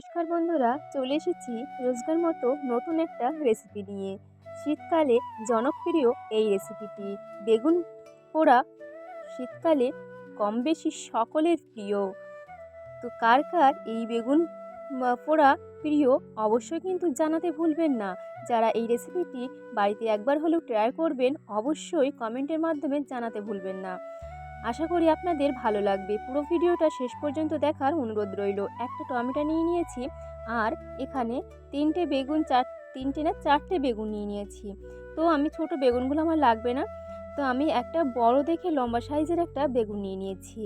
নমস্কার বন্ধুরা, চলে এসেছি রোজগার মতো নতুন একটা রেসিপি নিয়ে। শীতকালে জনপ্রিয় এই রেসিপিটি বেগুন পোড়া শীতকালে কম বেশি সকলের প্রিয়। তো কার কার এই বেগুন পোড়া প্রিয় অবশ্যই কিন্তু জানাতে ভুলবেন না। যারা এই রেসিপিটি বাড়িতে একবার হলেও ট্রাই করবেন, অবশ্যই কমেন্টের মাধ্যমে জানাতে ভুলবেন না। আশা করি আপনাদের ভালো লাগবে। পুরো ভিডিওটা শেষ পর্যন্ত দেখার অনুরোধ রইল। একটা টমেটো নিয়ে নিয়েছি আর এখানে তিনটে বেগুন, চার, তিনটে না চারটে বেগুন নিয়ে নিয়েছি। তো আমি ছোট বেগুনগুলো আমার লাগবে না। তো আমি একটা বড় দেখে লম্বা সাইজের একটা বেগুন নিয়ে নিয়েছি।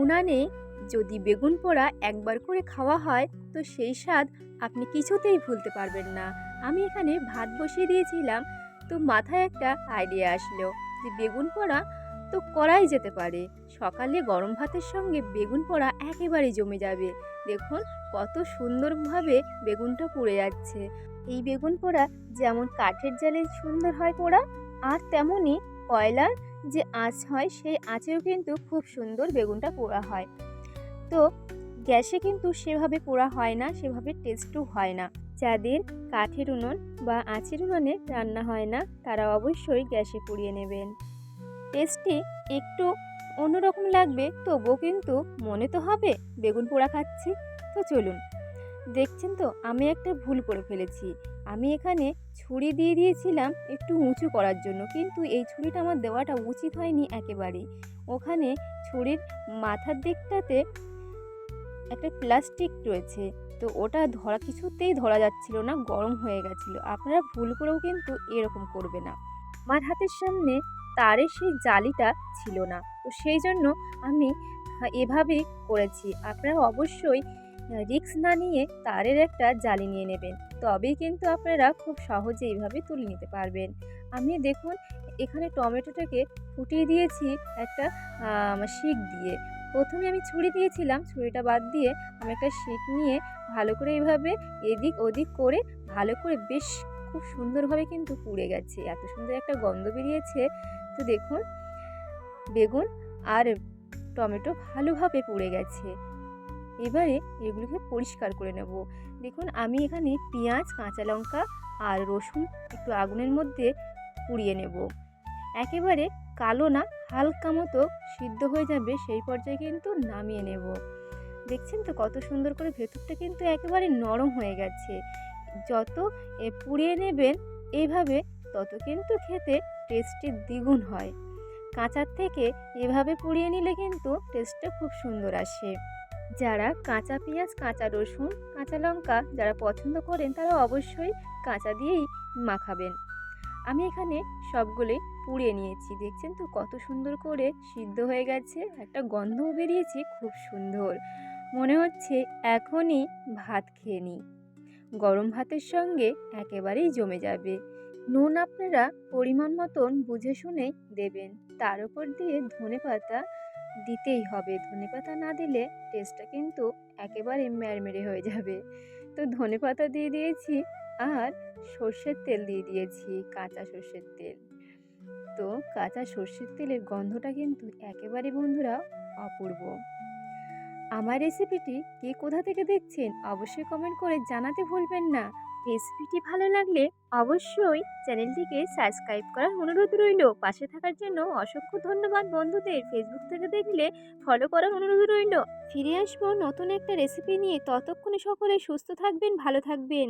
উনানে যদি বেগুন পোড়া একবার করে খাওয়া হয়, তো সেই স্বাদ আপনি কিছুতেই ভুলতে পারবেন না। আমি এখানে ভাত বসিয়ে দিয়েছিলাম, তো মাথায় একটা আইডিয়া আসলো যে বেগুন পোড়া তো করাই যেতে পারে। সকালে গরম ভাতের সঙ্গে বেগুন পোড়া একেবারে জমে যাবে। দেখুন কত সুন্দরভাবে বেগুনটা পুড়ে যাচ্ছে। এই বেগুন পোড়া যেমন কাঠের জালে সুন্দর হয় পোড়া, আর তেমনই কয়লার যে আঁচ হয় সেই আঁচেও কিন্তু খুব সুন্দর বেগুনটা পোড়া হয়। তো গ্যাসে কিন্তু সেভাবে পোড়া হয় না, সেভাবে টেস্টও হয় না। যাদের কাঠের উনুন বা আঁচের উনুনে রান্না হয় না তারা অবশ্যই গ্যাসে পুড়িয়ে নেবেন। টেস্টটি একটু অন্যরকম লাগবে, তবুও কিন্তু মনে তো হবে বেগুন পোড়া খাচ্ছি। তো চলুন, দেখছেন তো আমি একটা ভুল করে ফেলেছি। আমি এখানে ছুরি দিয়ে দিয়েছিলাম একটু উঁচু করার জন্য, কিন্তু এই ছুরিটা আমার দেওয়াটা উচিত হয়নি একেবারেই। ওখানে ছুরির মাথার দিকটাতে একটা প্লাস্টিক রয়েছে, তো ওটা ধরা কিছুতেই ধরা যাচ্ছিল না, গরম হয়ে গেছিল। আপনারা ভুল করেও কিন্তু এরকম করবে না। আমার হাতের সামনে তারের সেই জালিটা ছিল না। তো সেই জন্য আমি এভাবেই করেছি। আপনারা অবশ্যই রিক্স না নিয়ে তারের একটা জালি নিয়ে নেবেন। তবেই কিন্তু আপনারা খুব সহজে এইভাবে তুলে নিতে পারবেন। আমি দেখুন, এখানে টমেটোটাকে ফুটিয়ে দিয়েছি একটা শিক দিয়ে। প্রথমে আমি ছুরি দিয়েছিলাম, ছুরিটা বাদ দিয়ে আমি একটা শিক নিয়ে ভালো করে এইভাবে এদিক ওদিক করে, ভালো করে বেশ খুব সুন্দরভাবে কিন্তু পুড়ে গেছে। এত সুন্দর একটা গন্ধ বেরিয়েছে। তো দেখুন। বেগুন আর টমেটো ভালোভাবে পুড়ে গেছে। এবারে এগুলোকে পরিষ্কার করে নেব। দেখুন, আমি এখানে পেঁয়াজ, কাঁচা লঙ্কা আর রসুন একটু আগুনের মধ্যে পুড়িয়ে নেব। একেবারে কালো না, হালকা মতো সিদ্ধ হয়ে যাবে সেই পর্যায়ে কিন্তু নামিয়ে নেব। দেখছেন তো কত সুন্দর করে ভেতরটা কিন্তু একেবারে নরম হয়ে গেছে। যত পুড়িয়ে নেবেন এইভাবে তত কিন্তু খেতে টেস্টি দ্বিগুণ হয়। কাঁচার থেকে এভাবে পুড়িয়ে নিলে কিন্তু টেস্টটা খুব সুন্দর আসে। যারা কাঁচা পেঁয়াজ, কাঁচা রসুন, কাঁচা লঙ্কা যারা পছন্দ করেন তারা অবশ্যই কাঁচা দিয়েই মাখাবেন। আমি এখানে সবগুলোই পুড়িয়ে নিয়েছি। দেখছেন তো কত সুন্দর করে সিদ্ধ হয়ে গেছে। একটা গন্ধও বেরিয়েছে, খুব সুন্দর। মনে হচ্ছে এখনই ভাত খেয়ে নিই। গরম ভাতের সঙ্গে একেবারেই জমে যাবে। নুন আপনারা পরিমাণ মতন বুঝে শুনেই দেবেন। তার উপর দিয়ে ধনে পাতা দিতেই হবে। ধনে পাতা না দিলে টেস্টটা কিন্তু একেবারে ম্যারমেরে হয়ে যাবে। তো ধনে পাতা দিয়ে দিয়েছি আর সর্ষের তেল দিয়ে দিয়েছি, কাঁচা সর্ষের তেল। তো কাঁচা সর্ষের তেলের গন্ধটা কিন্তু একেবারে বন্ধুরা অপূর্ব। আমার রেসিপিটি কে কোথা থেকে দেখছেন অবশ্যই কমেন্ট করে জানাতে ভুলবেন না। রেসিপিটি ভালো লাগলে অবশ্যই চ্যানেলটিকে সাবস্ক্রাইব করার অনুরোধ রইল। পাশে থাকার জন্য অসংখ্য ধন্যবাদ বন্ধুদের। ফেসবুক থেকে দেখলে ফলো করার অনুরোধ রইল। ফিরে আসব নতুন একটা রেসিপি নিয়ে। ততক্ষণে সকলে সুস্থ থাকবেন, ভালো থাকবেন।